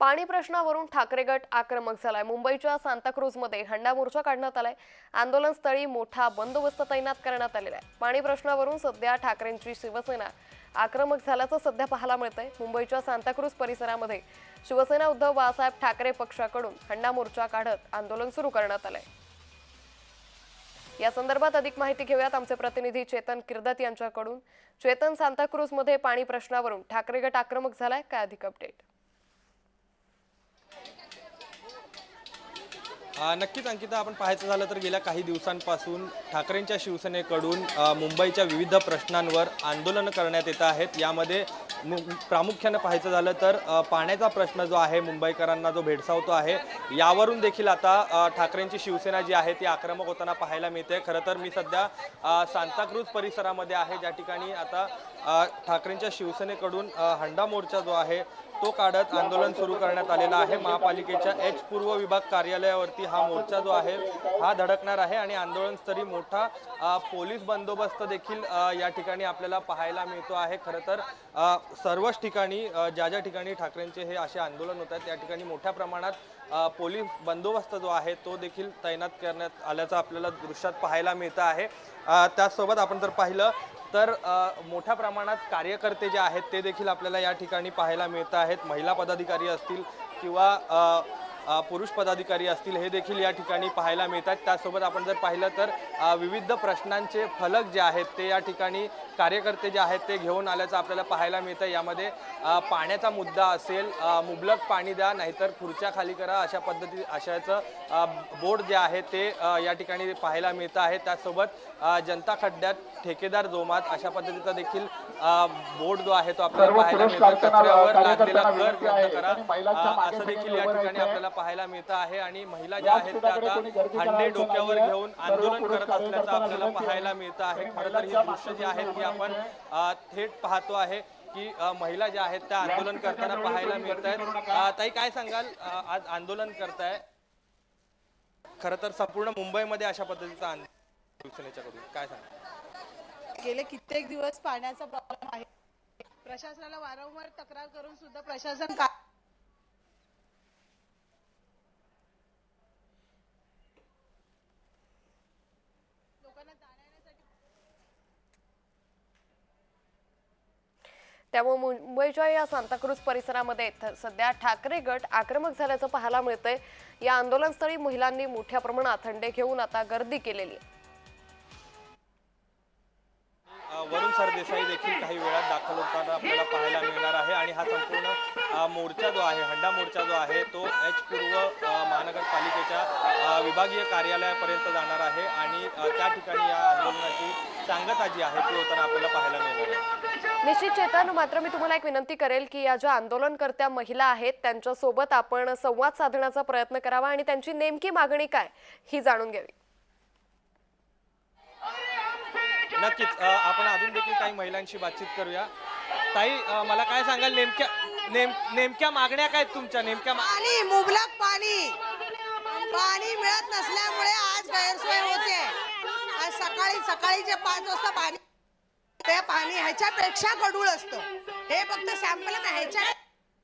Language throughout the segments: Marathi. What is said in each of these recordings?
पाणी प्रश्नावरून ठाकरे गट आक्रमक झालाय. मुंबईच्या सांताक्रूजमध्ये हंडा मोर्चा काढण्यात आलाय. आंदोलनस्थळी मोठा बंदोबस्त तैनात करण्यात आलेला आहे. पाणी प्रश्नावरून सध्या ठाकरेंची शिवसेना आक्रमक झाल्याचं सध्या पाहायला मिळतंय. मुंबईच्या सांताक्रूज परिसरामध्ये शिवसेना उद्धव बाळासाहेब ठाकरे पक्षाकडून हंडा मोर्चा काढत आंदोलन सुरू करण्यात आलंय. या संदर्भात अधिक माहिती घेऊयात आमचे प्रतिनिधी चेतन किर्दत यांच्याकडून. चेतन सांताक्रूजमध्ये पाणी प्रश्नावरून ठाकरे गट आक्रमक झालाय. काय अधिक अपडेट नक्कीच अंकिता आपण पाहायचं झालं तर गेल्या काही दिवसांपासून ठाकरेंच्या शिवसेनेकडून मुंबईच्या विविध प्रश्नांवर आंदोलनं करण्यात येत आहेत. यामध्ये मु- प्रामुख्यानं पाहायचं झालं तर पाण्याचा प्रश्न जो आहे मुंबईकरांना जो भेडसावतो आहे यावरून देखील आता ठाकरेंची शिवसेना जी आहे ती आक्रमक होताना पाहायला मिळते. खरं तर मी सध्या सांताक्रूज परिसरामध्ये आहे. ज्या ठिकाणी आता ठाकरेंच्या शिवसेनेकडून हंडा मोर्चा जो आहे तो काढत आंदोलन सुरू करण्यात आलेलं आहे. महापालिकेच्या एच पूर्व विभाग कार्यालयावरती हा मोर्चा जो आहे हा धडकणार आहे आणि आंदोलनस्तरी मोठा पोलीस बंदोबस्त देखील या ठिकाणी आपल्याला पाहायला मिळतो आहे. खरं तर सर्वच ठिकाणी ज्या ज्या ठिकाणी ठाकरेंचे हे असे आंदोलन होत आहेत त्या ठिकाणी मोठ्या प्रमाणात पोलीस बंदोबस्त जो आहे तो देखील तैनात करण्यात आल्याचं आपल्याला दृश्यात पाहायला मिळतं आहे. त्याचसोबत आपण जर पाहिलं तर मोठ्या प्रमाणात कार्यकर्ते जे आहेत ते देखील आपल्याला या ठिकाणी पाहायला मिळत आहेत. महिला पदाधिकारी असतील किंवा पुरुष पदाधिकारी असतील हे देखील या ठिकाणी पाहायला मिळतात. त्यासोबत आपण जर पाहिलं तर विविध प्रश्नांचे फलक जे आहेत ते या ठिकाणी कार्यकर्ते जे आहेत ते घेऊन आल्याचं आपल्याला पाहायला मिळतं. यामध्ये पाण्याचा मुद्दा असेल मुबलक पाणी द्या नाहीतर खुर्च्या खाली करा अशा पद्धती अशाचं बोर्ड जे आहे ते या ठिकाणी पाहायला मिळतं आहे. त्याचसोबत अ, जनता खड्ड्यात ठेकेदार जोमात अशा पद्धतीचा देखील बोर्ड जो आहे तो आपल्याला पाहायला मिळतो. कचऱ्यावर लागलेला कर. रद्द करा. असं देखील या ठिकाणी. आपल्याला पाहायला मिळतं आहे आणि महिला ज्या आहेत त्या आता हंडे डोक्यावर. घेऊन आंदोलन करत असल्याचं आपल्याला. पाहायला मिळतं आहे. खरं तर ही दृश्य जी आहेत ती आपण थेट पाहतो आहे की महिला ज्या आहेत त्या आंदोलन करताना पाहायला मिळत आहेत ताई काय सांगाल? आज आंदोलन करताय. खरं तर संपूर्ण मुंबईमध्ये अशा पद्धतीचं शिवसेनेच्याकडून काय सांगाल? गेले कित्येक दिवस पाण्याचा प्रॉब्लेम आहे. प्रशासनाला वारंवार तक्रार करून सुद्धा प्रशासन का त्यामुळे मुंबईच्या या सांताक्रूज परिसरामध्ये सध्या ठाकरे गट आक्रमक झाल्याचं पाहायला मिळतंय. या आंदोलनस्थळी महिलांनी मोठ्या प्रमाणात थंडे घेऊन आता गर्दी केलेली आहे. वरुण सरदेसाई देखील काही वेळात दाखल होताना आपल्याला पाहायला मिळणार आहे आणि हा संपूर्ण मोर्चा जो आहे हंडा मोर्चा जो आहे तो एच पूर्व महानगरपालिकेच्या विभागीय कार्यालयापर्यंत जाणार आहे. आणि त्या ठिकाणी या आंदोलनाची सांगता जी आहे ती होताना आपल्याला पाहायला मिळणार निश्चित चेतन मात्र मी तुम्हाला एक विनंती करेल की या ज्या आंदोलनकर्त्या महिला आहेत त्यांच्यासोबत आपण संवाद साधण्याचा प्रयत्न करावा आणि त्यांची नेमकी मागणी काय ही जाणून घ्यावी. नक्कीच आपण अजून देखील काही महिलांशी बातचीत करूया. ताई मला काय सांगाल नेमक्या नेम नेमक्या मागण्या काय तुमच्या? नेमक्या पाणी मुबलक पाणी. पाणी मिळत नसल्यामुळे आज गैरसोय होते. आज सकाळी सकाळी जे पाच वाजता पाणी ते पाणी ह्याच्यापेक्षा गडूळ असतं. हे फक्त सॅम्पल ना ह्याच्या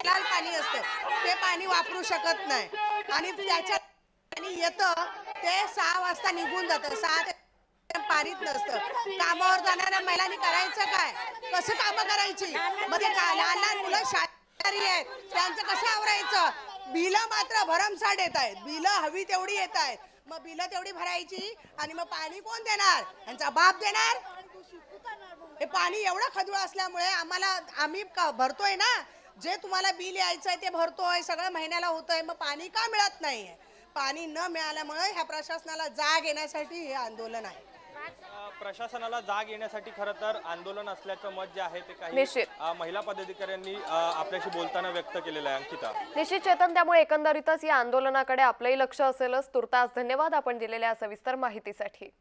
लाल पाणी असतं. ते पाणी वापरू शकत नाही. आणि त्याच्या पाणी येतं ते सहा वाजता निघून जातं. सहा ते पाणीच नसतं. कामावर जाणाऱ्या महिलांनी करायचं काय? कसं कामं करायची? मग ते लहान लहान मुलं शाळकरी आहेत. त्यांचं कसं आवरायचं? बिलं मात्र भरमसाठ येत आहेत. बिलं हवी तेवढी येत आहेत. मग बिलं तेवढी भरायची आणि मग पाणी कोण देणार? यांचा बाप देणार? हे पाणी एवढं खदूळ असल्यामुळे आम्हाला आम्ही क- भरतोय ना? जे तुम्हाला बिल यायचंय ते भरतोय सगळं महिन्याला होतंय मग पाणी का मिळत नाहीये? पाणी न मिळाल्यामुळे ह्या प्रशासनाला जाग येण्यासाठी हे आंदोलन आहे. प्रशासनाला जाग येण्यासाठी खरं तर आंदोलन असल्याचं मत जे आहे ते काही महिला पदाधिकाऱ्यांनी आपल्याशी बोलताना व्यक्त केलेलं आहे अंकिता. निश्चित चेतन त्यामुळे एकंदरीतच या आंदोलनाकडे आपलंही लक्ष असेलच. तुर्तास धन्यवाद आपण दिलेल्या सविस्तर माहितीसाठी.